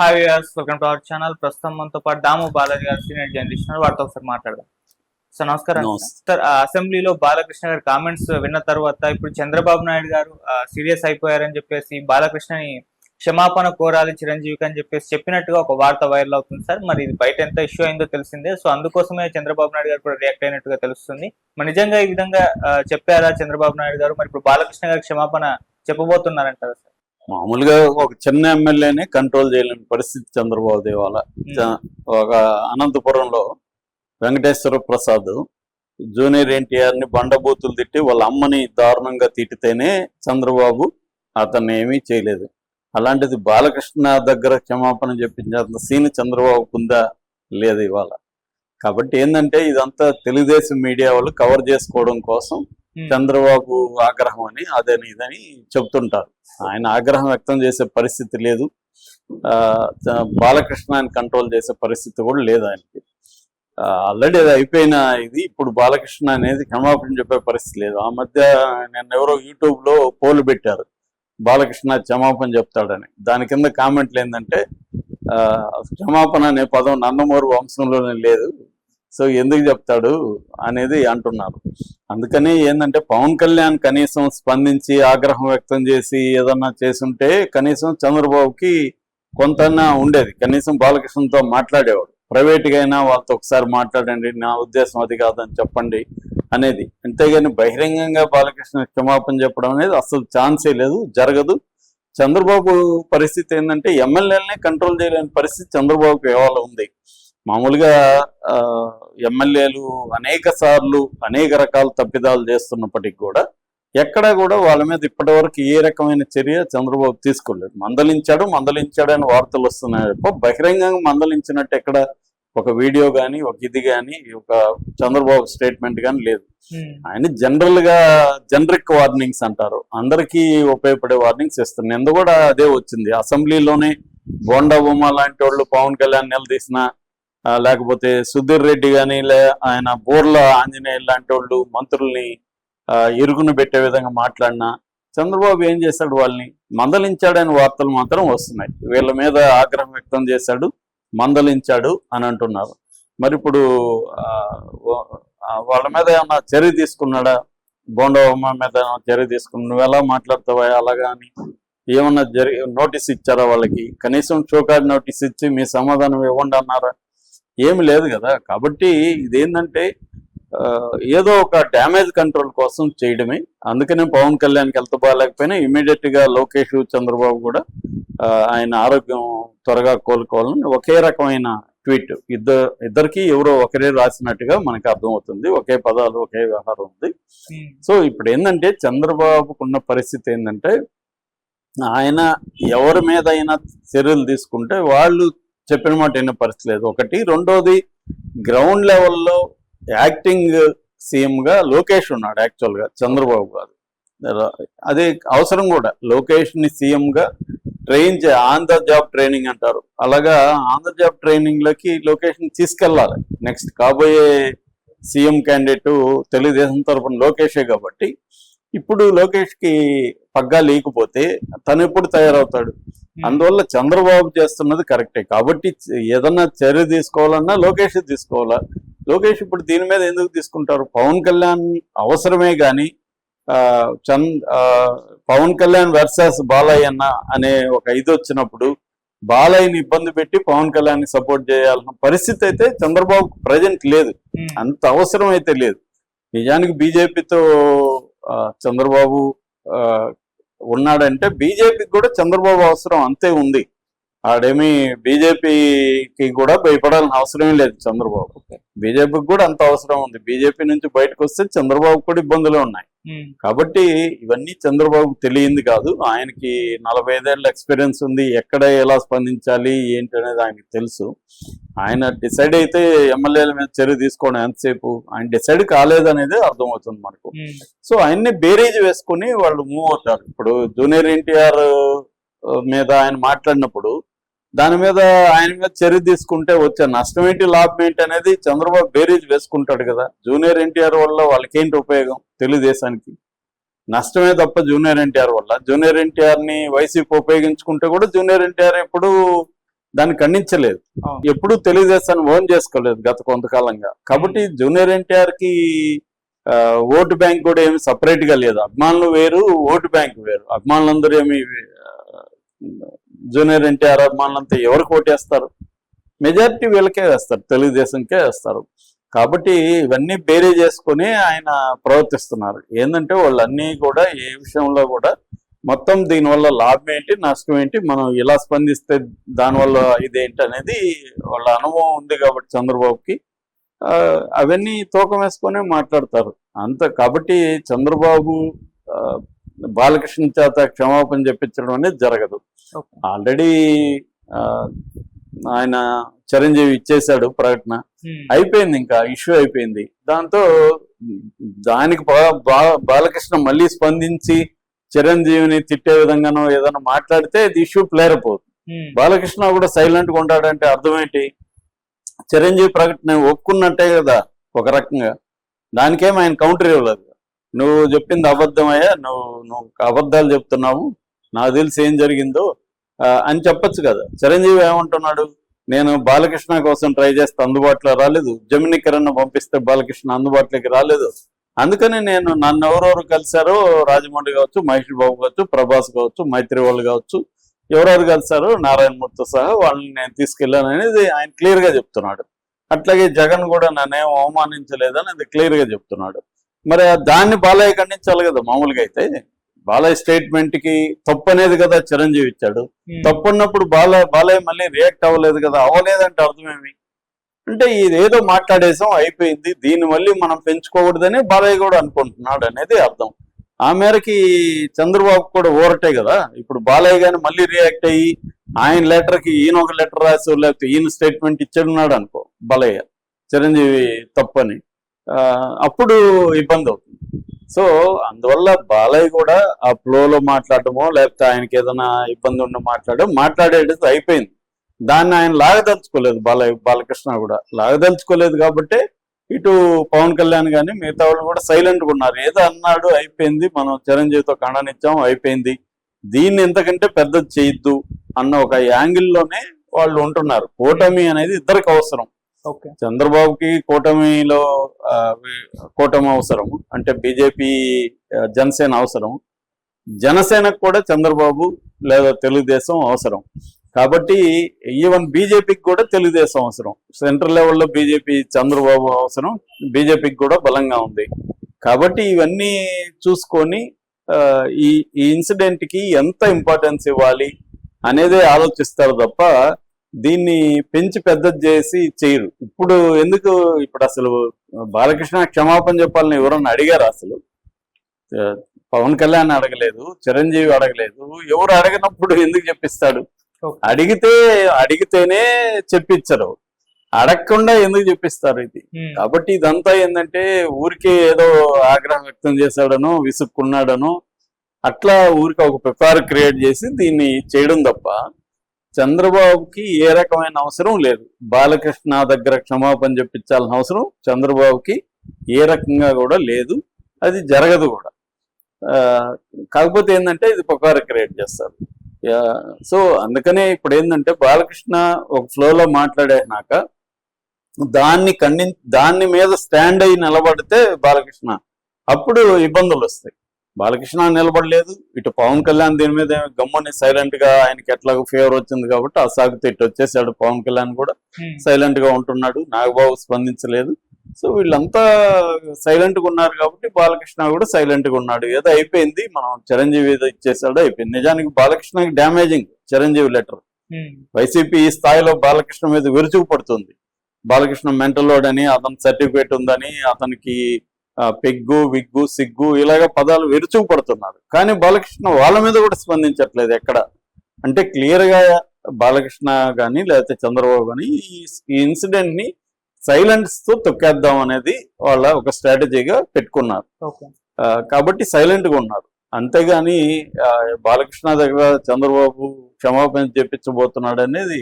Hi viewers welcome to our channel ప్రస్తుతం మనతో పాటు దాము బాలాజీ గారు సీనియర్ జర్నలిస్ట్. వారితో ఒకసారి మాట్లాడదాం. సార్ నమస్కారం. సార్ అసెంబ్లీలో బాలకృష్ణ గారి కామెంట్స్ విన్న తర్వాత ఇప్పుడు చంద్రబాబు నాయుడు గారు సీరియస్ అయిపోయారని చెప్పేసి బాలకృష్ణని క్షమాపణ కోరాలి చిరంజీవికి అని చెప్పేసి చెప్పినట్టుగా ఒక వార్త వైరల్ అవుతుంది సార్ మరి ఇది బయట ఎంత ఇష్యూ అయిందో తెలిసిందే. సో అందుకోసమే చంద్రబాబు నాయుడు గారు కూడా రియాక్ట్ అయినట్టుగా తెలుస్తుంది. మరి నిజంగా ఈ విధంగా చెప్పారా చంద్రబాబు నాయుడు గారు? మరి ఇప్పుడు బాలకృష్ణ గారికి క్షమాపణ చెప్పబోతున్నారంటారా సార్ మామూలుగా ఒక చిన్న ఎమ్మెల్యేని కంట్రోల్ చేయలేని పరిస్థితి చంద్రబాబు దేవాల చ- ఒక అనంతపురంలో వెంకటేశ్వర ప్రసాద్ జూనియర్ ఎన్టీఆర్ని బండబూతులు తిట్టి వాళ్ళ అమ్మని దారుణంగా తిట్టితేనే చంద్రబాబు అతన్ని ఏమీ చేయలేదు. అలాంటిది బాలకృష్ణ దగ్గర క్షమాపణ చెప్పించేంత సీన్ చంద్రబాబు ఉందా? లేదు ఇవాళ. కాబట్టి ఏంటంటే ఇదంతా తెలుగుదేశం మీడియా వాళ్ళు కవర్ చేసుకోవడం కోసం. Hmm. చంద్రబాబు ఆగ్రహం అని అదని ఇదని చెప్తుంటారు. ఆయన ఆగ్రహం వ్యక్తం చేసే పరిస్థితి లేదు. ఆ, ఆయన కంట్రోల్ చేసే పరిస్థితి కూడా లేదు ఆయనకి. ఆల్రెడీ అది అయిపోయిన ఇది ఇప్పుడు బాలకృష్ణ అనేది క్షమాపణ చెప్పే పరిస్థితి లేదు. ఆ మధ్య నేను ఎవరో యూట్యూబ్లో పోలు పెట్టారు. బాలకృష్ణ క్షమాపణ చెప్తాడని. దాని కింద కామెంట్లు ఏంటంటే ఆ, క్షమాపణ అనే పదం నందమూరి వంశంలోనే లేదు. సో ఎందుకు చెప్తాడు అనేది అంటున్నారు. అందుకని ఏంటంటే పవన్ కళ్యాణ్ కనీసం స్పందించి ఆగ్రహం వ్యక్తం చేసి ఏదన్నా చేసుంటే కనీసం చంద్రబాబుకి కొంతన్నా ఉండేది. కనీసం బాలకృష్ణతో మాట్లాడేవాడు. ప్రైవేట్గా అయినా వాళ్ళతో ఒకసారి మాట్లాడండి నా ఉద్దేశం అది కాదని చెప్పండి అనేది. అంతేగాని బహిరంగంగా బాలకృష్ణ క్షమాపణ చెప్పడం అనేది అసలు ఛాన్సే లేదు జరగదు. చంద్రబాబు పరిస్థితి ఏంటంటే ఎమ్మెల్యేలనే కంట్రోల్ చేయలేని పరిస్థితి చంద్రబాబుకి ఇవాళ ఉంది. మామూలుగా ఆ, ఎమ్మెల్యేలు అనేక సార్లు అనేక రకాల తప్పిదాలు చేస్తున్నప్పటికీ కూడా ఎక్కడా కూడా వాళ్ళ మీద ఇప్పటివరకు ఏ రకమైన చర్య చంద్రబాబు తీసుకోలేదు. మందలించాడు మందలించాడు అని వార్తలు వస్తున్నాయి తప్ప బహిరంగంగా మందలించినట్టు ఎక్కడ ఒక వీడియో కానీ ఒక ఇది కానీ ఒక చంద్రబాబు స్టేట్మెంట్ కానీ లేదు. ఉమ్. ఆయన జనరల్గా జనరిక్ వార్నింగ్స్ అంటారు. అందరికీ ఉపయోగపడే వార్నింగ్స్ ఇస్తుంది ఎందు కూడా అదే వచ్చింది. అసెంబ్లీలోనే బోండా బొమ్మ లాంటి వాళ్ళు పవన్ కళ్యాణ్ నిలదీసిన లేకపోతే సుధీర్ రెడ్డి కానీ లే ఆయన బోర్ల ఆంజనేయ లాంటి వాళ్ళు మంత్రుల్ని ఆ, ఇరుగును పెట్టే విధంగా మాట్లాడినా చంద్రబాబు ఏం చేశాడు వాళ్ళని? మందలించాడని వార్తలు మాత్రం వస్తున్నాయి. వీళ్ళ మీద ఆగ్రహం వ్యక్తం చేశాడు మందలించాడు అని అంటున్నారు. మరి ఇప్పుడు ఆ, వాళ్ళ మీద ఏమన్నా చర్య తీసుకున్నాడా? బోండవమ్మ మీద చర్య తీసుకున్నా నువ్వు ఎలా మాట్లాడతావా? అలాగా అని ఏమన్నా జరి నోటీస్ ఇచ్చారా వాళ్ళకి? కనీసం చోకాడి నోటీస్ ఇచ్చి మీ సమాధానం ఇవ్వండి అన్నారా? ఏమి లేదు కదా. కాబట్టి ఇదేంటంటే ఏదో ఒక డ్యామేజ్ కంట్రోల్ కోసం చేయడమే. అందుకనే పవన్ కళ్యాణ్కి హెల్త్ బాగాలేకపోయినా ఇమీడియట్గా లోకేష్ చంద్రబాబు కూడా ఆయన ఆరోగ్యం త్వరగా కోలుకోవాలని ఒకే రకమైన ట్వీట్. ఇద్దరు ఇద్దరికి ఎవరో ఒకరే రాసినట్టుగా మనకు అర్థమవుతుంది. ఒకే పదాలు ఒకే వ్యవహారం ఉంది. ఉమ్. సో ఇప్పుడు ఏంటంటే చంద్రబాబుకున్న పరిస్థితి ఏంటంటే ఆయన ఎవరి మీద అయినా చర్యలు తీసుకుంటే వాళ్ళు చెప్పిన మాట విన్న పరిస్థితి లేదు. ఒకటి రెండోది గ్రౌండ్ లెవెల్లో యాక్టింగ్ సీఎం గా లోకేష్ ఉన్నాడు యాక్చువల్గా చంద్రబాబు గారు అదే అవసరం కూడా. లోకేష్ని ని గా ట్రైన్ చే ఆన్ ద జాబ్ ట్రైనింగ్ అంటారు. అలాగా ఆన్ ద జాబ్ ట్రైనింగ్లోకి తీసుకెళ్ళాలి. నెక్స్ట్ కాబోయే సీఎం క్యాండిడేట్ తెలుగుదేశం తరఫున లోకేషే కాబట్టి ఇప్పుడు లోకేష్కి పగ్గా లేకపోతే తను ఎప్పుడు తయారవుతాడు? అందువల్ల చంద్రబాబు చేస్తున్నది కరెక్టే. కాబట్టి ఏదన్నా చర్య తీసుకోవాలన్నా లోకేష్ తీసుకోవాలా? లోకేష్ ఇప్పుడు దీని మీద ఎందుకు తీసుకుంటారు? పవన్ కళ్యాణ్ అవసరమే గాని ఆ, చంద్ పవన్ కళ్యాణ్ వర్సెస్ బాలయ్య అన్న అనే ఒక ఇది వచ్చినప్పుడు బాలయ్యని ఇబ్బంది పెట్టి పవన్ కళ్యాణ్ సపోర్ట్ చేయాలన్న పరిస్థితి అయితే చంద్రబాబు ప్రజెంట్ లేదు. అంత అవసరం అయితే లేదు. నిజానికి బీజేపీతో చంద్రబాబు ఉన్నాడంటే బీజేపీకి కూడా చంద్రబాబు అవసరం అంతే ఉంది. ఆడేమి బీజేపీకి కూడా భయపడాల్సిన అవసరమే లేదు చంద్రబాబు. బీజేపీకి కూడా అంత అవసరం ఉంది. బీజేపీ నుంచి బయటకు వస్తే చంద్రబాబు కూడా ఇబ్బందులు ఉన్నాయి. కాబట్టి ఇవన్నీ చంద్రబాబుకు తెలియంది కాదు. ఆయనకి నలభై ఐదేళ్ళ ఎక్స్పీరియన్స్ ఉంది. ఎక్కడ ఎలా స్పందించాలి ఏంటి అనేది ఆయనకి తెలుసు. ఆయన డిసైడ్ అయితే ఎమ్మెల్యేల మీద చర్య తీసుకోవడం ఎంతసేపు ఆయన డిసైడ్ కాలేదనేది అర్థమవుతుంది మనకు. సో ఆయన్ని బేరీజ్ వేసుకుని వాళ్ళు మూవ్ అవుతారు. ఇప్పుడు జూనియర్ ఎన్టీఆర్ మీద ఆయన మాట్లాడినప్పుడు దాని మీద ఆయన మీద చర్య తీసుకుంటే వచ్చే నష్టం ఏంటి లాభం ఏంటి అనేది చంద్రబాబు బేరీజ్ వేసుకుంటాడు కదా. జూనియర్ ఎన్టీఆర్ వల్ల వాళ్ళకేంటి ఉపయోగం? తెలుగుదేశానికి. నష్టమే తప్ప జూనియర్ ఎన్టీఆర్ వల్ల. జూనియర్ ఎన్టీఆర్ని వైసీపీ ఉపయోగించుకుంటే కూడా జూనియర్ ఎన్టీఆర్ ఎప్పుడు దాన్ని ఖండించలేదు. ఎప్పుడు తెలుగుదేశాన్ని ఓన్ చేసుకోలేదు గత కొంతకాలంగా. కాబట్టి జూనియర్ ఎన్టీఆర్కి ఆ, ఓటు బ్యాంక్ కూడా ఏమి సపరేట్గా లేదు. అభిమానులు వేరు ఓటు బ్యాంక్ వేరు. అభిమానులందరూ ఏమి జూనియర్ ఎన్టీఆర్ అభిమానులంతా ఎవరికి ఓటేస్తారు? మెజారిటీ వీళ్ళకే వేస్తారు తెలుగుదేశంకే వేస్తారు. కాబట్టి ఇవన్నీ బేరే చేసుకొని ఆయన ప్రవర్తిస్తున్నారు. ఏంటంటే వాళ్ళన్నీ కూడా ఏ విషయంలో కూడా మొత్తం దీనివల్ల లాభం ఏంటి నష్టం ఏంటి మనం ఇలా స్పందిస్తే దానివల్ల ఇదేంటి అనేది వాళ్ళ అనుభవం ఉంది కాబట్టి చంద్రబాబుకి. అవన్నీ తూకం వేసుకొని మాట్లాడతారు. అంత కాబట్టి చంద్రబాబు బాలకృష్ణ చేత క్షమాపణ చెప్పించడం అనేది జరగదు. ఆల్రెడీ ఆయన చిరంజీవి ఇచ్చేశాడు ప్రకటన. అయిపోయింది ఇంకా ఇష్యూ అయిపోయింది. దాంతో దానికి బాలకృష్ణ మళ్ళీ స్పందించి చిరంజీవిని తిట్టే విధంగానో ఏదైనా మాట్లాడితే ఇది ఇష్యూ ప్లేర్ ఉమ్. బాలకృష్ణ కూడా సైలెంట్గా ఉంటాడంటే అర్థం ఏంటి చిరంజీవి ప్రకటన ఒప్పుకున్నట్టే కదా ఒక రకంగా. దానికేం ఆయన కౌంటర్ ఇవ్వలేదు. నువ్వు చెప్పింది అబద్ధమయ్యా నువ్వు నువ్వు అబద్ధాలు చెప్తున్నావు నాకు తెలిసి ఏం జరిగిందో అని చెప్పొచ్చు కదా. చిరంజీవి ఏమంటున్నాడు? నేను బాలకృష్ణ కోసం ట్రై చేస్తే అందుబాటులో రాలేదు. జమిని కిరణ్ పంపిస్తే బాలకృష్ణ అందుబాటులోకి రాలేదు. అందుకని నేను నన్ను ఎవరెవరు కలిశారో రాజమౌళి కావచ్చు మహేష్ బాబు కావచ్చు ప్రభాస్ కావచ్చు మైత్రి వాళ్ళు కావచ్చు ఎవరెవరు కలిశారో నారాయణమూర్తి సహా వాళ్ళని నేను తీసుకెళ్ళాను అనేది ఆయన క్లియర్గా చెప్తున్నాడు. అట్లాగే జగన్ కూడా నన్నేం అవమానించలేదని అది క్లియర్గా చెప్తున్నాడు. మరి దాన్ని బాలయ్య ఖండించాలి కదా మామూలుగా అయితే. బాలయ్య స్టేట్మెంట్కి తప్పు అనేది కదా చిరంజీవి ఇచ్చాడు. తప్పు ఉన్నప్పుడు బాల బాలయ్య మళ్ళీ రియాక్ట్ అవ్వలేదు కదా అవ్వలేదంటే అర్థమేమి? అంటే ఇది ఏదో మాట్లాడేసాం అయిపోయింది. దీన్ని మళ్ళీ మనం పెంచుకోకూడదని బాలయ్య కూడా అనుకుంటున్నాడు అనేది అర్థం. ఆ మేరకి చంద్రబాబు కూడా ఊరటే కదా. ఇప్పుడు బాలయ్య గాని మళ్ళీ రియాక్ట్ అయ్యి ఆయన లెటర్కి ఈయన ఒక లెటర్ రాసి లేకపోతే ఈయన స్టేట్మెంట్ ఇచ్చాడున్నాడు అనుకో బాలయ్య. చిరంజీవి తప్పని అప్పుడు ఇబ్బంది అవుతుంది. సో అందువల్ల బాలయ్య కూడా ఆ ఫ్లోలో మాట్లాడటమో లేకపోతే ఆయనకి ఏదైనా ఇబ్బంది ఉండి మాట్లాడడం మాట్లాడేది అయిపోయింది. దాన్ని ఆయన లాగదలుచుకోలేదు బాలయ్య బాలకృష్ణ కూడా. లాగదలుచుకోలేదు కాబట్టి ఇటు పవన్ కళ్యాణ్ కానీ మిగతా వాళ్ళు కూడా సైలెంట్గా ఉన్నారు. ఏదో అన్నాడు అయిపోయింది. మనం చిరంజీవితో ఖండనిచ్చాం అయిపోయింది. దీన్ని ఎంతకంటే పెద్దది చేయొద్దు అన్న ఒక యాంగిల్లోనే వాళ్ళు ఉంటున్నారు. కూటమి అనేది ఇద్దరికి అవసరం. చంద్రబాబుకి కూటమిలో కూటమి అవసరం అంటే బీజేపీ జనసేన అవసరం జనసేనకు కూడా చంద్రబాబు లేదా తెలుగుదేశం అవసరం. కాబట్టి ఈవెన్ బీజేపీకి కూడా తెలుగుదేశం అవసరం. సెంట్రల్ లెవెల్లో బీజేపీ చంద్రబాబు అవసరం. బీజేపీకి కూడా బలంగా ఉంది. కాబట్టి ఇవన్నీ చూసుకొని ఈ ఈ ఇన్సిడెంట్కి ఎంత ఇంపార్టెన్స్ ఇవ్వాలి అనేదే ఆలోచిస్తారు తప్ప దీన్ని పెంచి పెద్దది చేసి చేయరు. ఇప్పుడు ఎందుకు ఇప్పుడు అసలు బాలకృష్ణ క్షమాపణ చెప్పాలని ఎవరన్నా అడిగారు అసలు? పవన్ కళ్యాణ్ అడగలేదు చిరంజీవి అడగలేదు ఎవరు అడగనప్పుడు ఎందుకు చెప్పిస్తాడు. అడిగితే అడిగితేనే చెప్పించరు అడగకుండా ఎందుకు చెప్పిస్తారు ఇది. కాబట్టి ఇదంతా ఏంటంటే ఊరికే ఏదో ఆగ్రహం వ్యక్తం చేశాడనో విసుక్కున్నాడనో అట్లా ఊరికి ఒక పెపార్ క్రియేట్ చేసి దీన్ని చేయడం తప్ప చంద్రబాబుకి ఏ రకమైన అవసరం లేదు. బాలకృష్ణ దగ్గర క్షమాపణ చెప్పించాల్సిన అవసరం చంద్రబాబుకి ఏ రకంగా కూడా లేదు. అది జరగదు కూడా. కాకపోతే ఏంటంటే ఇది పొకార క్రియేట్ చేస్తారు. సో అందుకనే ఇప్పుడు ఏంటంటే బాలకృష్ణ ఒక ఫ్లోలో మాట్లాడేసినాక దాన్ని ఖండి దాన్ని మీద స్టాండ్ అయి నిలబడితే బాలకృష్ణ అప్పుడు ఇబ్బందులు వస్తాయి. బాలకృష్ణ నిలబడలేదు. ఇటు పవన్ కళ్యాణ్ దీని మీద గమ్ముని సైలెంట్గా ఆయనకి ఎట్లాగో ఫేవర్ వచ్చింది కాబట్టి ఆ సాగుతూ ఇటు వచ్చేసాడు పవన్ కళ్యాణ్ కూడా. సైలెంట్గా ఉంటున్నాడు. నాగబాబు స్పందించలేదు. సో వీళ్ళంతా సైలెంట్గా ఉన్నారు కాబట్టి బాలకృష్ణ కూడా సైలెంట్గా ఉన్నాడు. ఏదో అయిపోయింది. మనం చిరంజీవి ఏదో ఇచ్చేసాడు. అయిపోయింది. నిజానికి బాలకృష్ణకి damaging Chiranjeevi letter um. YCP ఈ స్థాయిలో బాలకృష్ణ మీద విరుచుకు పడుతుంది బాలకృష్ణ మెంటల్ లోడ్ అని అతని సర్టిఫికేట్ ఉందని అతనికి పెగ్గు విగ్గు సిగ్గు ఇలాగ పదాలు విరుచుకు పడుతున్నారు. కానీ బాలకృష్ణ వాళ్ళ మీద కూడా స్పందించట్లేదు ఎక్కడ. అంటే క్లియర్గా బాలకృష్ణ గాని లేకపోతే చంద్రబాబు గాని ఈ- ఇన్సిడెంట్ని సైలెన్స్తో తొక్కేద్దాం అనేది వాళ్ళ ఒక స్ట్రాటజీగా పెట్టుకున్నారు. కాబట్టి సైలెంట్గా ఉన్నారు. అంతేగాని బాలకృష్ణ దగ్గర చంద్రబాబు క్షమాపణ చెప్పించబోతున్నాడు అనేది